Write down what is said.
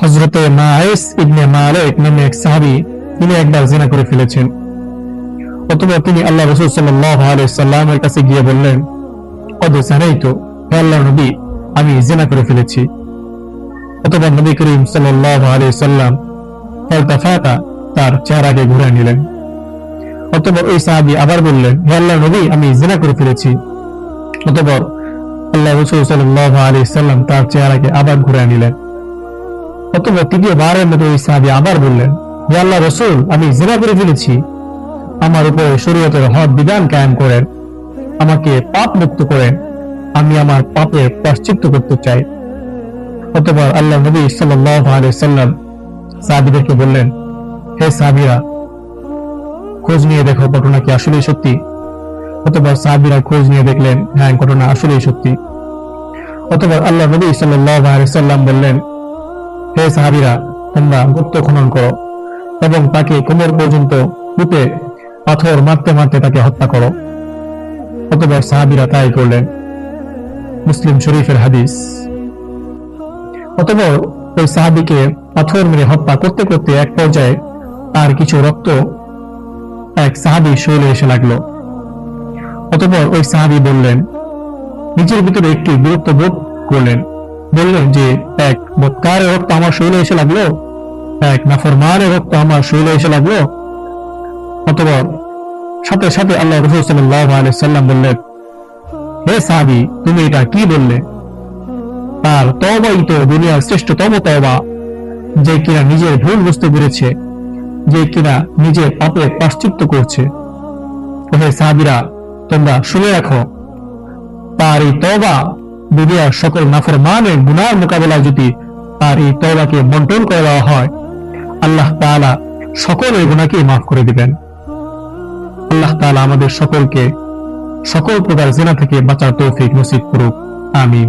হজরতে মাইস ইবনে মালিক নামে এক সাহাবি, তিনি একবার জিনা করে ফেলেছেন। অথবা তিনি আল্লাহ রসুল সাল্লামের কাছে গিয়ে বললেন অদ জানাই তো আল্লাহ নবী, আমি জিনা করে ফেলেছি। অথবা নবী করিম সাল্লাম ফালতাফাতা তার চেহারাকে ঘুরে নিলেন। অথবা ওই সাহাবি আবার বললেন, হে আল্লাহ নবী, আমি জিনা করে ফেলেছি। অতপর আল্লাহ রসুল সাল্লাহ আলী সাল্লাম তার চেহারাকে আবার ঘুরে নিলেন। অতপর তৃতীয় বারের মতো ওই সাহাবি আবার বললেন, হে আল্লাহ রসুল, আমি জিনা করে ফেলেছি। আমার উপরে শরীয়তের হক বিধান কায়েম করেন। আমাকে পাপ মুক্ত করেন। আমি আমার পাপের প্রাশ্চিত্য করতে চাই। অতপর আল্লাহ নবী সাল্লাম সাহাবিদেরকে বললেন, হে সাহাবিরা, খোঁজ নিয়ে দেখো ঘটনা কি আসলেই সত্যি? অতবার সাহাবিরা খোঁজ নিয়ে দেখলেন হ্যাঁ ঘটনা আসলেই সত্যি। অতবার আল্লাহ নবী সাল্লাম বললেন হে সাহাবিরা, তোমরা গুপ্ত খনন করো এবং তাকে কোমর পর্যন্ত কূপে পাথর মারতে মারতে তাকে হত্যা করো। অতবার সাহাবিরা তাই করলেন। মুসলিম শরীফের হাদিস। অতবার ওই সাহাবিকে পাথর মেরে হত্যা করতে করতে এক পর্যায়ে তার কিছু রক্ত এক সাহাবি শৈলে এসে লাগল। অতপর ওই সাহাবি বললেন, নিজের ভিতরে একটি বিরক্ত বোধ করলেন। বললেন যে, এক, বৎকারের রক্ত আমার শৈলে এসে লাগল? এক, নাফরমানের রক্ত আমার শৈলে এসে লাগল? অতপর সাথে সাথে আল্লাহ রসুল সাল্লাহ সাল্লাম বললেন, হে সাহাবি, তুমি এটা কি বললে? তার তবাই তো দুনিয়ার শ্রেষ্ঠতম তবা যে কিনা নিজের ভুল বুঝতে পেরেছে, যে কিনা নিজের পাপে পাশ্চিত্য করছে। হে সাহাবিরা, তোমরা শুনে রাখো, তার এই তবা দুনিয়ার সকল নাফরমানের গুনার মোকাবেলায় যদি তার এই তবাকে বন্টন করে দেওয়া হয়, আল্লাহ তাআলা এই গুণাকে মাফ করে দিবেন। আল্লাহ তাআলা আমাদের সকলকে সকল প্রকার জেনা থেকে বাঁচার তৌফিক নসিব করুক। আমিন।